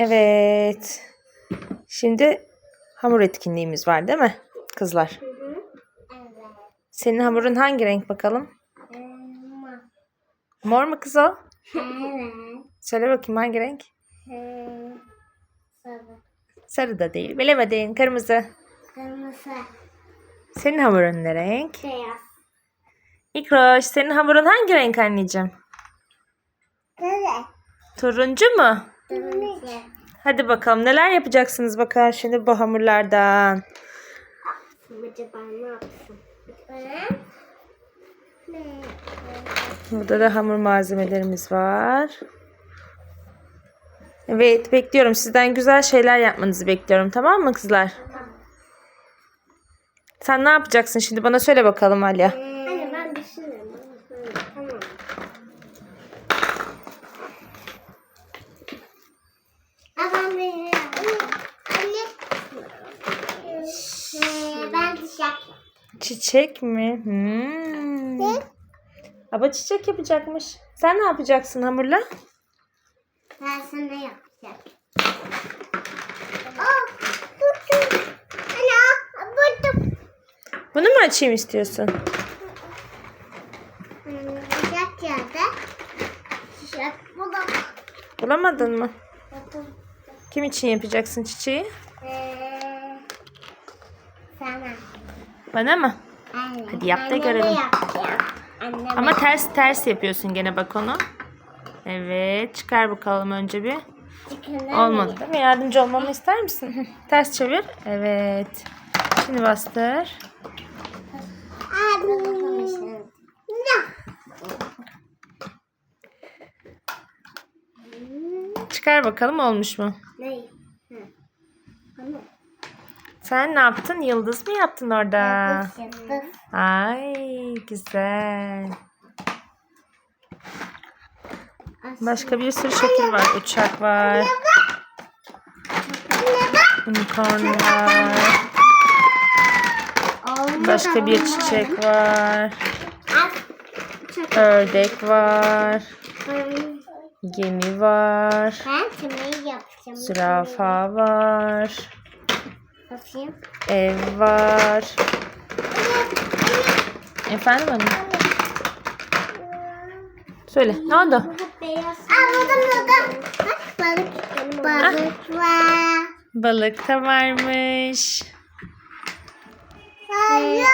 Evet. Şimdi hamur etkinliğimiz var değil mi kızlar? Evet. Senin hamurun hangi renk bakalım? Elma. Mor mu kız o? Evet. Söyle bakayım hangi renk? Sarı. Sarı da değil. Bilemedin. Kırmızı. Kırmızı. Senin hamurun ne renk? Beyaz. İkroş senin hamurun hangi renk anneciğim? Evet. Turuncu mu? Hadi bakalım neler yapacaksınız bakalım şimdi bu hamurlardan. Acaba ne yapsın? Burada da hamur malzemelerimiz var. Evet bekliyorum. Sizden güzel şeyler yapmanızı bekliyorum. Tamam mı kızlar? Sen ne yapacaksın şimdi? Bana söyle bakalım Alya. Anne ben düşünüyorum. Hı, Tamam. Ben de Anne. Ee, ben dışarı. Çiçek mi? Hmm. Baba çiçek yapacakmış. Sen ne yapacaksın hamurla? Ben sana yapacağım. Aa, buldum. Ana, buldum. Bunu mu açayım istiyorsun? Hmm, Sıcak yerde. Sıcak buldum. Bulamadın mı? Buldum. Kim için yapacaksın çiçeği? Ee, sana. Bana mı? Anne. Hadi yap da görelim. Anneme. Ama ters ters yapıyorsun gene bak onu. Evet çıkar bakalım önce bir. Olmadı değil mi? Yardımcı olmamı ister misin? Ters çevir. Evet. Şimdi bastır. Çıkar bakalım olmuş mu? Ne? Hı. Ama Sen ne yaptın? Yıldız mı yaptın orada? yıldız. Ay güzel. Başka bir sürü şekil var. Uçak var. Unicorn var. Başka bir çiçek var. Ördek var. Gemi var. Ben yapacağım. Zürafa var. Bakayım. Ev var. Efendim anne? Söyle. Ne oldu? Aa buldum buldum. Bak balık. Balık var. Balık da varmış. Hayır.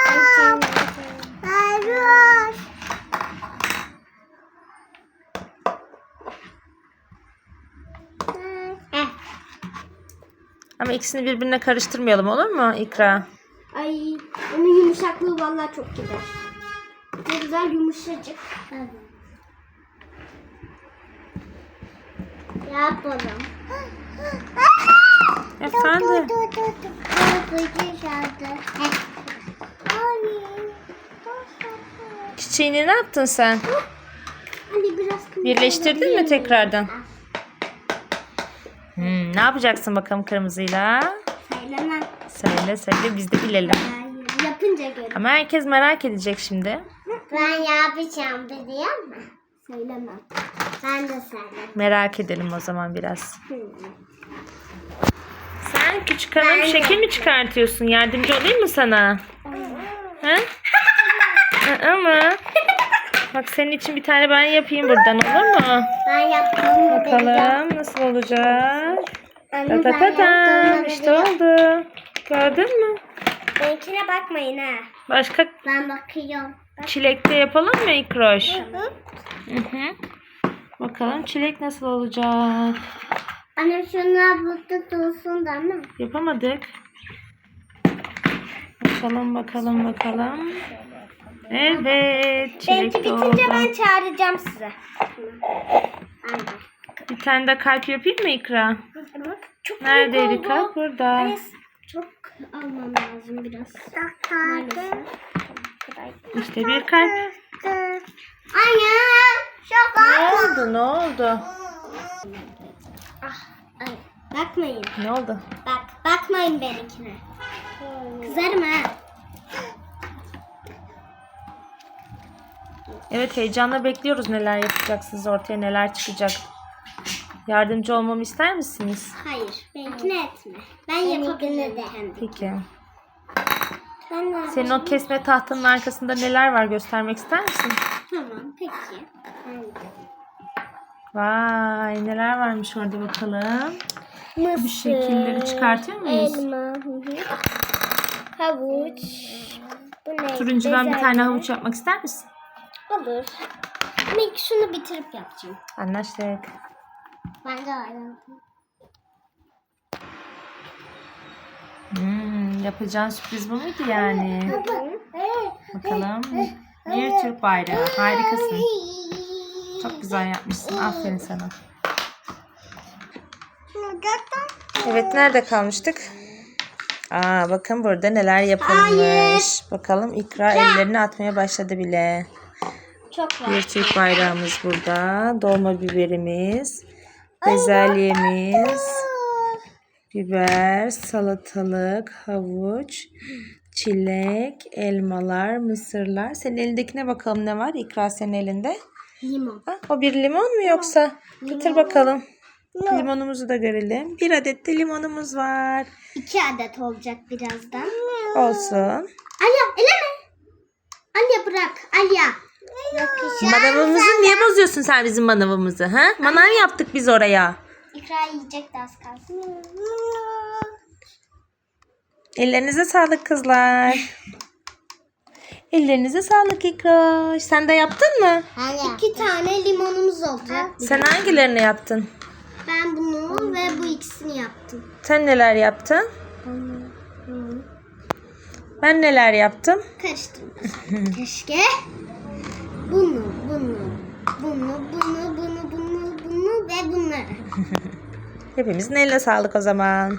Ama ikisini birbirine karıştırmayalım olur mu İkra? Ay onun yumuşaklığı vallahi çok gider. Ne güzel yumuşacık. Yapalım. Efendim? Dur dur dur. Bıcı çaldı. Ay. Çiçeğini ne yaptın sen? Biraz Birleştirdin mi tekrardan? Hmm, ne yapacaksın bakalım kırmızıyla? Söylemem. Söyle söyle biz de bilelim. Hayır. Yapınca görürüm. Ama herkes merak edecek şimdi. Ben yapacağım biliyor musun? Söylemem. Ben de söylemem. Merak edelim o zaman biraz. Sen küçük hanım şekil mi çıkartıyorsun? Yardımcı olayım mı sana? He? Ama bak senin için bir tane ben yapayım buradan olur mu? Ben biliyorum. Bakalım nasıl olacak? Anne, Ta ta ta İşte oldu. Gördün mü? Benimkine bakmayın ha. Başka Ben bakıyorum. çilekte yapalım mı İkroş? Hı? Hı hı. Bakalım çilek nasıl olacak? Anne şunlar burada dursun da mı? Yapamadık. Bakalım bakalım bakalım. Evet. Çilek Benimki de oldu. bitince ben çağıracağım size. Bir tane de kalp yapayım mı İkra? Bak çok Neredeydi büyük oldu. Burada. Çok almam lazım biraz. Maalesef. İşte bir kalp. Anne çok Ne oldu? Ne oldu? Ay, bakmayın. Ne oldu? Bak, bakmayın benimkine. Kızarım ha. Evet heyecanla bekliyoruz neler yapacaksınız ortaya neler çıkacak. Yardımcı olmamı ister misiniz? Hayır. Benimkini etme. Ben yapabilirim kendim. Peki. Ben Senin o kesme tahtanın arkasında neler var göstermek ister misin? Tamam peki. Vay neler varmış orada bakalım. Mısır. Bu şekilleri çıkartıyor muyuz? Elma. Hı hı. Havuç. Bu ne? Turuncudan bir tane havuç yapmak ister misin? Olur. Ama ilk şunu bitirip yapacağım. Anlaştık. Ben de öyle. Hmm, yapacağın sürpriz bu muydu yani? Bakalım. Bir Türk bayrağı. Harikasın. Çok güzel yapmışsın. Aferin sana. Evet nerede kalmıştık? Aa bakın burada neler yapılmış. Hayır. Bakalım ikra ellerini atmaya başladı bile. Çok var. Bir Türk bayrağımız burada. Dolma biberimiz. Bezelyemiz. Biber, salatalık, havuç, çilek, elmalar, mısırlar. Senin elindekine bakalım ne var? İkra senin elinde. Limon. Ha, o bir limon mu yoksa? Getir bakalım. Limonumuzu da görelim. Bir adet de limonumuz var. İki adet olacak birazdan. Olsun. Alya eleme. Alya bırak. Alya. Manavımızı niye bozuyorsun sen bizim manavımızı? Ha? Manav yaptık biz oraya. İkra yiyecek de az kalsın. Ellerinize sağlık kızlar. Ellerinize sağlık İkra. Sen de yaptın mı? İki tane limonumuz olacak. Sen hangilerini yaptın? Ben bunu ve bu ikisini yaptım. Sen neler yaptın? Ben neler yaptım? Karıştırmasam keşke. Bunu, bunu, bunu, bunu, bunu, bunu, bunu ve bunları. Hepimizin eline sağlık o zaman.